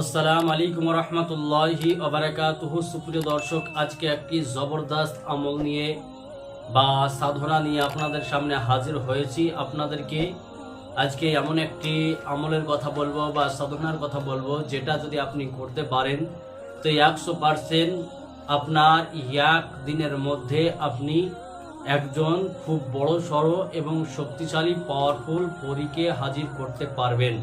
আসসালাম আলাইকুম রহমতুল্লাহি অবরাকাতুহু সুপ্রিয় দর্শক, আজকে একটি জবরদস্ত আমল নিয়ে বা সাধনা নিয়ে আপনাদের সামনে হাজির হয়েছি। আপনাদেরকে আজকে এমন একটি আমলের কথা বলব বা সাধনার কথা বলব, যেটা যদি আপনি করতে পারেন, তো একশো পারসেন্ট আপনার এক দিনের মধ্যে আপনি একজন খুব বড় সড়ো এবং শক্তিশালী পাওয়ারফুল পরীকে হাজির করতে পারবেন।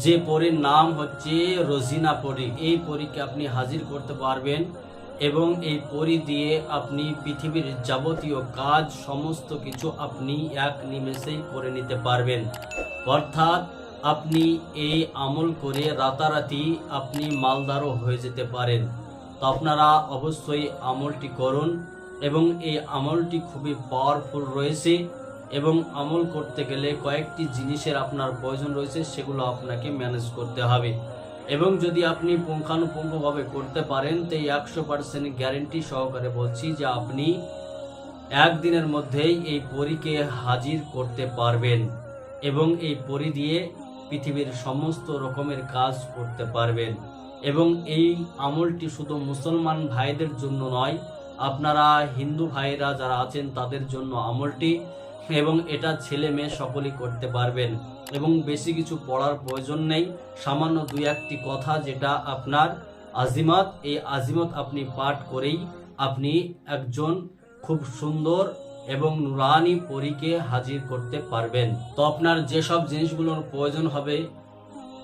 যে পরীর নাম হচ্ছে রোজিনা পরী। এই পরীকে আপনি হাজির করতে পারবেন এবং এই পরী দিয়ে আপনি পৃথিবীর যাবতীয় কাজ, সমস্ত কিছু আপনি এক নিমেষেই করে নিতে পারবেন। অর্থাৎ আপনি এই আমল করে রাতারাতি আপনি মালদারও হয়ে যেতে পারেন। তো আপনারা অবশ্যই আমলটি করুন এবং এই আমলটি খুবই পাওয়ারফুল রয়েছে। এবং আমল করতে গেলে কয়েকটি জিনিসের আপনার প্রয়োজন রয়েছে, সেগুলো আপনাকে ম্যানেজ করতে হবে। এবং যদি আপনি পুঙ্খানুপুঙ্খভাবে করতে পারেন, তো এই একশো পার্সেন্ট গ্যারেন্টি সহকারে বলছি যে আপনি একদিনের মধ্যেই এই পরীকে হাজির করতে পারবেন এবং এই পরি দিয়ে পৃথিবীর সমস্ত রকমের কাজ করতে পারবেন। এবং এই আমলটি শুধু মুসলমান ভাইদের জন্য নয়, আপনারা হিন্দু ভাইরা যারা আছেন তাদের জন্য আমলটি এবং এটা ছেলে মেয়ে সকলেই করতে পারবেন। এবং বেশি কিছু পড়ার প্রয়োজন নেই। সামান্য দুই একটি কথা যেটা আপনার আজিমত, এই আজিমত আপনি পাঠ করেই আপনি একজন খুব সুন্দর এবং নুরানি পরীকে হাজির করতে পারবেন। তো আপনার যেসব জিনিসগুলোর প্রয়োজন হবে,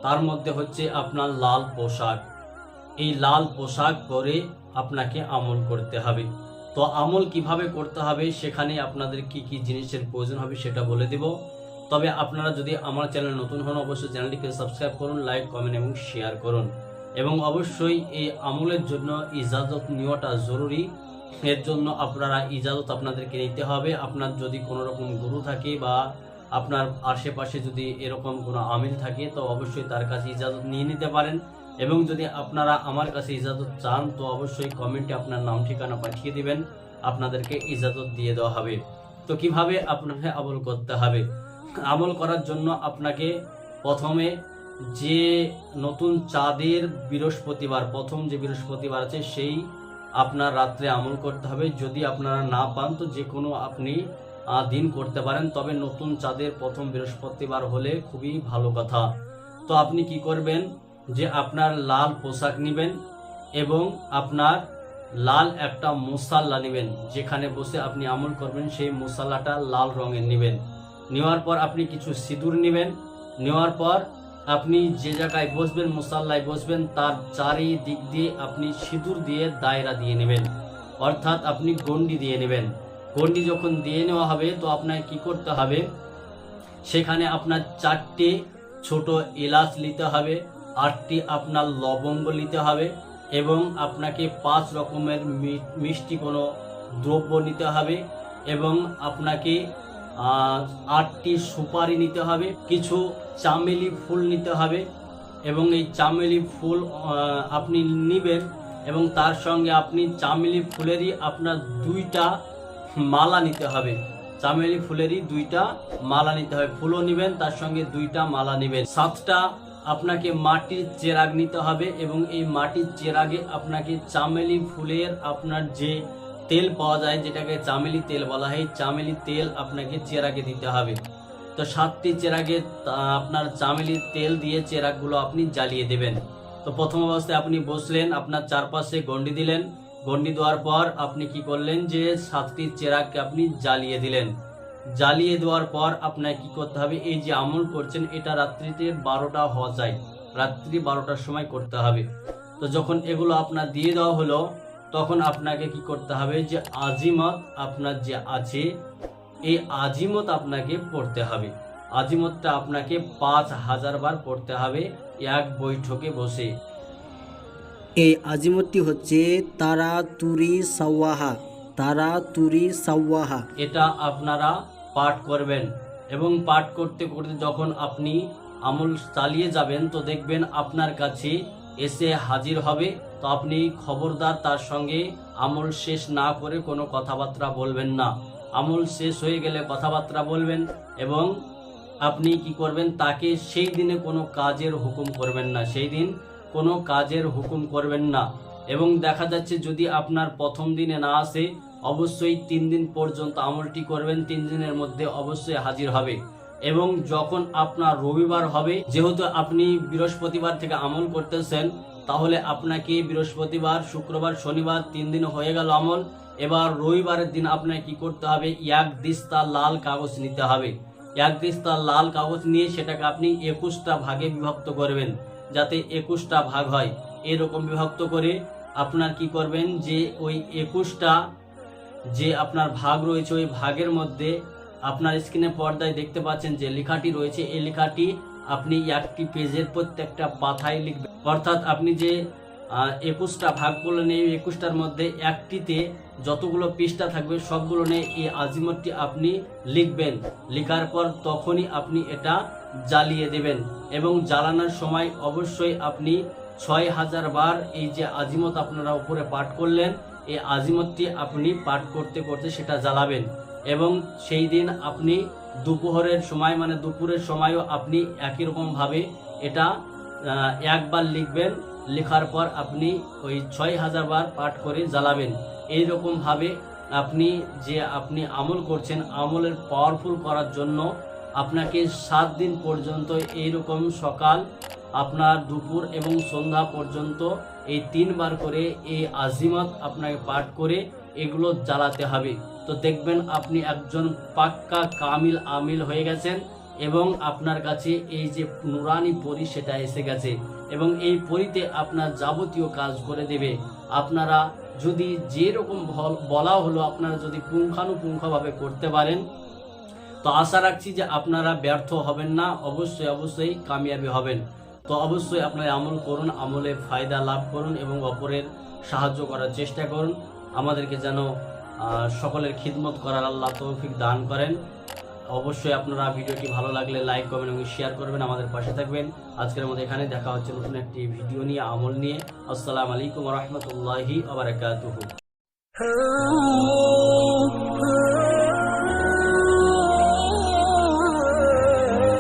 তার মধ্যে হচ্ছে আপনার লাল পোশাক। এই লাল পোশাক পরে আপনাকে আমল করতে হবে। তো আমল কীভাবে করতে হবে সেখানে আপনাদের কি কি জিনিসের প্রয়োজন হবে সেটা বলে দেব। তবে আপনারা যদি আমার চ্যানেল নতুন হন, অবশ্যই চ্যানেলটিকে সাবস্ক্রাইব করুন, লাইক, কমেন্ট এবং শেয়ার করুন। এবং অবশ্যই এই আমলের জন্য ইজাজত নেওয়াটা জরুরি। এর জন্য আপনারা ইজাজত আপনাদেরকে নিতে হবে। আপনার যদি কোনো রকম গুরু থাকে বা আপনার আশেপাশে যদি এরকম কোনো আমিল থাকে, তো অবশ্যই তার কাছে ইজাজত নিয়ে নিতে পারেন। এবং যদি আপনারা আমার কাছে ইজাজত চান, তো অবশ্যই কমেন্টে আপনার নাম, ঠিকানা পাঠিয়ে দিবেন। আপনাদেরকে ইজাজত দিয়ে দেওয়া হবে। তো কীভাবে আপনাকে আমল করতে হবে? আমল করার জন্য আপনাকে প্রথমে যে নতুন চাঁদের বৃহস্পতিবার, প্রথম যে বৃহস্পতিবার আছে, সেই আপনার রাত্রে আমল করতে হবে। যদি আপনারা না পান, তো যে কোনো আপনি দিন করতে পারেন। তবে নতুন চাঁদের প্রথম বৃহস্পতিবার হলে খুবই ভালো কথা। তো আপনি কি করবেন? যে আপনার লাল পোশাক নেবেন এবং আপনার লাল একটা মশাল্লা নেবেন, যেখানে বসে আপনি আমল করবেন, সেই মশাল্লাটা লাল রঙের নেবেন। নেওয়ার পর আপনি কিছু সিঁদুর নেবেন। নেওয়ার পর আপনি যে জায়গায় বসবেন, মশাল্লায় বসবেন, তার চারিদিক দিয়ে আপনি সিঁদুর দিয়ে দায়রা দিয়ে নেবেন। অর্থাৎ আপনি গন্ডি দিয়ে নেবেন। গন্ডি যখন দিয়ে নেওয়া হবে, তো আপনাকে কি করতে হবে? সেখানে আপনার চারটে ছোট এলাচ নিতে হবে। আটটি আপনার লবঙ্গ নিতে হবে এবং আপনাকে পাঁচ রকমের মিষ্টি কোনো দ্রব্য নিতে হবে এবং আপনাকে আটটি সুপারি নিতে হবে, কিছু চামেলি ফুল নিতে হবে এবং এই চামেলি ফুল আপনি নিবেন এবং তার সঙ্গে আপনি চামেলি ফুলেরই আপনার দুইটা মালা নিতে হবে। চামেলি ফুলেরই দুইটা মালা নিতে হবে। ফুলও নিবেন, তার সঙ্গে দুইটা মালা নেবেন। সাতটা আপনাকে মাটির চেরাগ নিতে হবে এবং এই মাটির চেরাগে আপনাকে চামেলি ফুলের আপনার যে তেল পাওয়া যায়, যেটাকে চামেলি তেল বলা হয় চামেলি তেল আপনাকে চেরাগে দিতে হবে। তো সাতটি চেরাগে আপনার চামেলির তেল দিয়ে চেরাগগুলো আপনি জ্বালিয়ে দেবেন। তো প্রথম অবস্থায় আপনি বসলেন, আপনার চারপাশে গন্ডি দিলেন। গন্ডি দেওয়ার পর আপনি কি করলেন যে সাতটি চেরাগকে আপনি জ্বালিয়ে দিলেন। জ্বালিয়ে দেওয়ার পর আপনাকে কি করতে হবে? এই যে আমল করছেন এটা রাত্রিতে বারোটা হওয়া যায়। রাত্রি বারোটার সময় করতে হবে। তো যখন এগুলো আপনার দিয়ে দেওয়া হলো তখন আপনাকে কি করতে হবে? যে আজিমত আপনার যে আছে এই আজিমত আপনাকে পড়তে হবে। আজিমতটা আপনাকে পাঁচ হাজার বার পড়তে হবে এক বৈঠকে বসে। এই আজিমতটি হচ্ছে তারা তুরি সাওয়াহা তারা তুরি সাওয়াহা। এটা আপনারা পাঠ করবেন এবং পাঠ করতে করতে যখন আপনি আমল চালিয়ে যাবেন, তো দেখবেন আপনার কাছে এসে হাজির হবে। তো আপনি খবরদার তার সঙ্গে আমল শেষ না করে কোনো কথাবার্তা বলবেন না। আমল শেষ হয়ে গেলে কথাবার্তা বলবেন এবং আপনি কি করবেন, তাকে সেই দিনে কোনো কাজের হুকুম করবেন না। সেই দিন কোনো কাজের হুকুম করবেন না। এবং দেখা যাচ্ছে যদি আপনার প্রথম দিনে না আসে অবশ্যই তিন দিন পর্যন্ত আমলটি করবেন, তিন দিনের মধ্যে অবশ্যই হাজির হবে। এবং যখন আপনার রবিবার হবে, যেহেতু আপনি বৃহস্পতিবার থেকে আমল করতেছেন, তাহলে আপনাকে বৃহস্পতিবার, শুক্রবার, শনিবার তিন দিন হয়ে গেল আমল। এবার রবিবারের দিন আপনাকে কি করতে হবে? এক দিস্তা লাল কাগজ নিতে হবে। এক দিস্তা লাল কাগজ নিয়ে সেটাকে আপনি একুশটা ভাগে বিভক্ত করবেন, যাতে একুশটা ভাগ হয়। এরকম বিভক্ত করে আপনার কি করবেন যে ওই একুশটা যে আপনার ভাগ রয়েছে, ওই ভাগের মধ্যে আপনার স্ক্রিনে পর্দায় দেখতে পাচ্ছেন যে লেখাটি রয়েছে। এই লেখাটি আপনি একটি পেজের প্রত্যেকটা পাতায় লিখবেন। অর্থাৎ আপনি যে একুশটা ভাগ করলেন, এই একুশটার মধ্যে একটিতে যতগুলো পৃষ্ঠা থাকবে, সবগুলো নিয়ে এই আজিমতটি আপনি লিখবেন। লেখার পর তখনই আপনি এটা জ্বালিয়ে দেবেন এবং জ্বালানোর সময় অবশ্যই আপনি ছয় হাজার বার এই যে আজিমত আপনারা উপরে পাঠ করলেন এই আজিমতটি আপনি পাঠ করতে করতে সেটা জ্বালাবেন। এবং সেই দিন আপনি দুপুরের সময় মানে দুপুরের সময়ও আপনি একই রকম ভাবে এটা একবার লিখবেন। লেখার পর আপনি ওই ছয় হাজার বার পাঠ করে জ্বালাবেন। এই রকম ভাবে আপনি যে আপনি আমল করছেন, আমলের পাওয়ারফুল করার জন্য আপনাকে সাত দিন পর্যন্ত এইরকম সকাল আপনার দুপুর এবং সন্ধ্যা পর্যন্ত এই তিনবার করে এই আজিমাত আপনাকে পাঠ করে এগুলো জ্বালাতে হবে। তো দেখবেন আপনি একজন পাক্কা কামিল আমিল হয়ে গেছেন এবং আপনার কাছে এই যে নুরানি পরি সেটা এসে গেছে এবং এই পরিতে আপনার যাবতীয় কাজ করে দেবে। আপনারা যদি যেরকম বলা হলো আপনারা যদি পুঙ্খানুপুঙ্খভাবে করতে পারেন, তো আশা রাখছি যে আপনারা ব্যর্থ হবেন না, অবশ্যই অবশ্যই কামিয়াবি হবেন। তো অবশ্যই আপনারা আমল করুন, আমলে ফায়দা লাভ করুন এবং অপরের সাহায্য করার চেষ্টা করুন। আমাদেরকে যেন সকলের খিদমত করার আল্লাহ তৌফিক দান করেন। অবশ্যই আপনারা ভিডিওটি ভালো লাগলে লাইক করবেন এবং শেয়ার করবেন। আমাদের পাশে থাকবেন। আজকের মধ্যে এখানে দেখা হচ্ছে নতুন একটি ভিডিও নিয়ে, আমল নিয়ে। আসসালামু আলাইকুম রহমতুল্লাহি আবরাকাতুহু